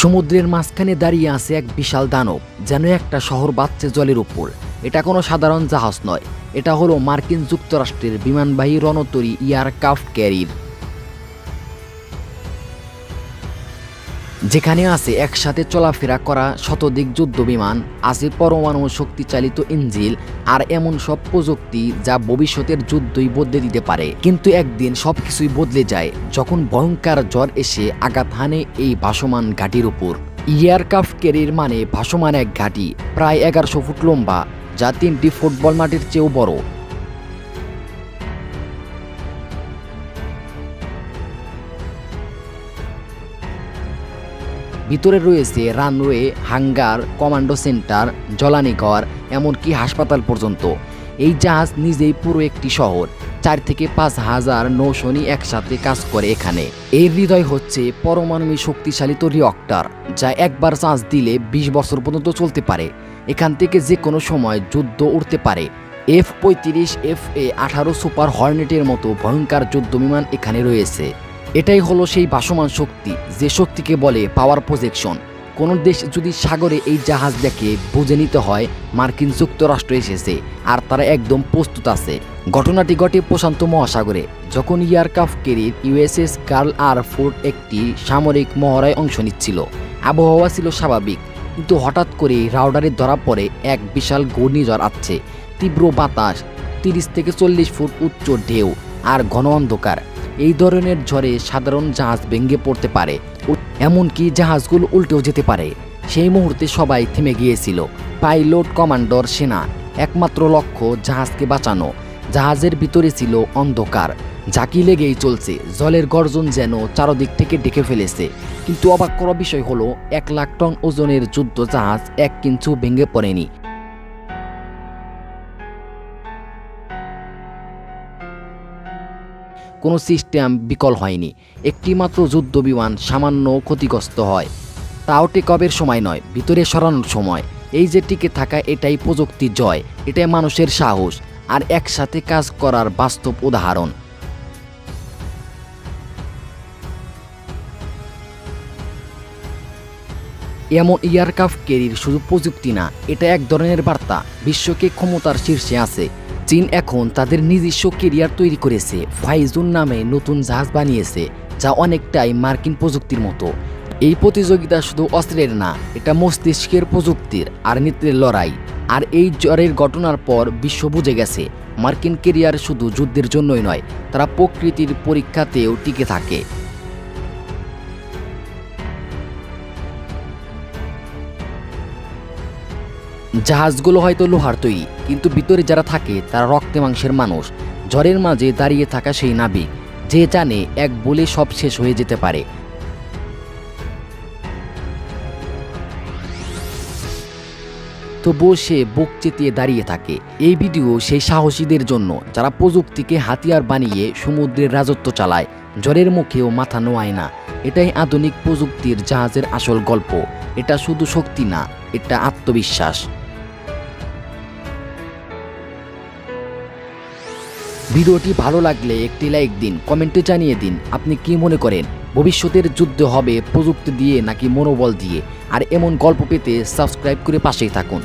সমুদ্রের মাঝখানে দাঁড়িয়ে আছে এক বিশাল দানব, যেন একটা শহর বাচ্চে জলের উপর। এটা কোনো সাধারণ জাহাজ নয়। এটা হলো মার্কিন যুক্তরাষ্ট্রের বিমানবাহী রণতরী এয়ারক্রাফট ক্যারির। যেখানে আছে একসাথে চলাফেরা করা শতদিক যুদ্ধ বিমান আছে পরমাণু শক্তিচালিত ইঞ্জিল আর এমন সব প্রযুক্তি যা ভবিষ্যতের যুদ্ধই বদলে দিতে পারে। কিন্তু একদিন সবকিছুই বদলে যায় যখন ভয়ঙ্কর জ্বর এসে আঘাত হানে এই ভাসমান ঘাটির উপর। এয়ারক্রাফট ক্যারির মানে ভাসমান এক ঘাঁটি, প্রায় এগারোশো ফুট লম্বা, যা তিনটি ফুটবল মাঠের চেয়েও বড়। ভিতরে রয়েছে রানওয়ে, হাঙ্গার, কমান্ডো সেন্টার জ্বলানিঘর এমনকি হাসপাতাল পর্যন্ত। এই জাহাজ নিজেই পুরো একটি শহর। চার থেকে পাঁচ হাজার নৌসনী একসাথে কাজ করে এখানে। এর হৃদয় হচ্ছে পরমাণবিক শক্তিশালী তো রিয়ক্টার যা একবার চার্জ দিলে বিশ বছর পর্যন্ত চলতে পারে। এখান থেকে যে কোনো সময় যুদ্ধ উঠতে পারে। এফ পঁয়ত্রিশ এফ এ আঠারো সুপার হর্নেটের মতো ভয়ঙ্কর যুদ্ধ বিমান এখানে রয়েছে। এটাই হলো সেই ভাসমান শক্তি, যে শক্তিকে বলে পাওয়ার প্রজেকশন কোন দেশ যদি সাগরে এই জাহাজ দেখে বুঝে নিতে হয়, মার্কিন যুক্তরাষ্ট্র এসেছে আর তারা একদম প্রস্তুত আছে। ঘটনাটি ঘটে প্রশান্ত মহাসাগরে, যখন এয়ারক্রাফট ক্যারির ইউএসএস গার্ল আর ফোর্ট একটি সামরিক মহড়ায় অংশ নিচ্ছিল। আবহাওয়া ছিল স্বাভাবিক, কিন্তু হঠাৎ করে রাউডারে ধরা পড়ে এক বিশাল ঘূর্ণিঝড় আসছে। তীব্র বাতাস, তিরিশ থেকে চল্লিশ ফুট উচ্চ ঢেউ আর ঘন অন্ধকার। এই ধরনের ঝড়ে সাধারণ জাহাজ ভেঙে পড়তে পারে। এমনকি জাহাজগুলো উল্টেও যেতে পারে। সেই মুহূর্তে সবাই থেমে গিয়েছিল। পাইলট কমান্ডর সেনা, একমাত্র লক্ষ্য জাহাজকে বাঁচানো। জাহাজের ভিতরে ছিল অন্ধকার। ঝাঁকি লেগেই চলছে। জলের গর্জন যেন চারদিক থেকে ডেকে ফেলেছে। কিন্তু অবাক করা বিষয় হলো, এক লাখ টন ওজনের যুদ্ধ জাহাজ এক কিঞ্চু ভেঙে পড়েনি। কোনো সিস্টেম বিকল হয়নি। একটিমাত্র যুদ্ধ বিমান সামান্য ক্ষতিগ্রস্ত হয়। তাও টেকবের সময় নয়, ভিতরে সরানোর সময়। এই যে টিকে থাকা এটাই প্রযুক্তির জয়, এটাই মানুষের সাহস, আর একসাথে কাজ করার বাস্তব উদাহরণ। এমন এয়ারক্রাফট ক্যারির শুধু প্রযুক্তি না, এটা এক ধরনের বার্তা, বিশ্বকে ক্ষমতার শীর্ষে আছে। চীন এখন তাদের নিজস্ব কেরিয়ার তৈরি করেছে। ফাইজুন নামে নতুন জাহাজ বানিয়েছে, যা অনেকটাই মার্কিন প্রযুক্তির মতো। এই প্রতিযোগিতা শুধু অস্ত্রের না, এটা মস্তিষ্কের প্রযুক্তির আর নেত্রের লড়াই। আর এই জ্বরের ঘটনার পর বিশ্ব বুঝে গেছে, মার্কিন কেরিয়ার শুধু যুদ্ধের জন্যই নয়, তারা প্রকৃতির পরীক্ষাতেও টিকে থাকে। জাহাজগুলো হয়তো লোহার তৈরি, কিন্তু ভিতরে যারা থাকে, তারা রক্তে মাংসের মানুষ। ঝড়ের মাঝে দাঁড়িয়ে থাকা সেই নাবিক, যে জানে এক বলে সব শেষ হয়ে যেতে পারে। তবুও সে বুক চেতিয়ে দাঁড়িয়ে থাকে। এই ভিডিও সেই সাহসীদের জন্য, যারা প্রযুক্তিকে হাতিয়ার বানিয়ে সমুদ্রের রাজত্ব চালায় জ্বরের মুখেও মাথা নোয়ায় না। এটাই আধুনিক প্রযুক্তির জাহাজের আসল গল্প। এটা শুধু শক্তি না, এটা আত্মবিশ্বাস। ভিডিওটি ভালো লাগলে একটি লাইক দিন, কমেন্টে জানিয়ে দিন আপনি কি মনে করেন। ভবিষ্যতের যুদ্ধ হবে প্রযুক্তি দিয়ে নাকি মনোবল দিয়ে? আর এমন গল্প পেতে সাবস্ক্রাইব করে পাশেই থাকুন।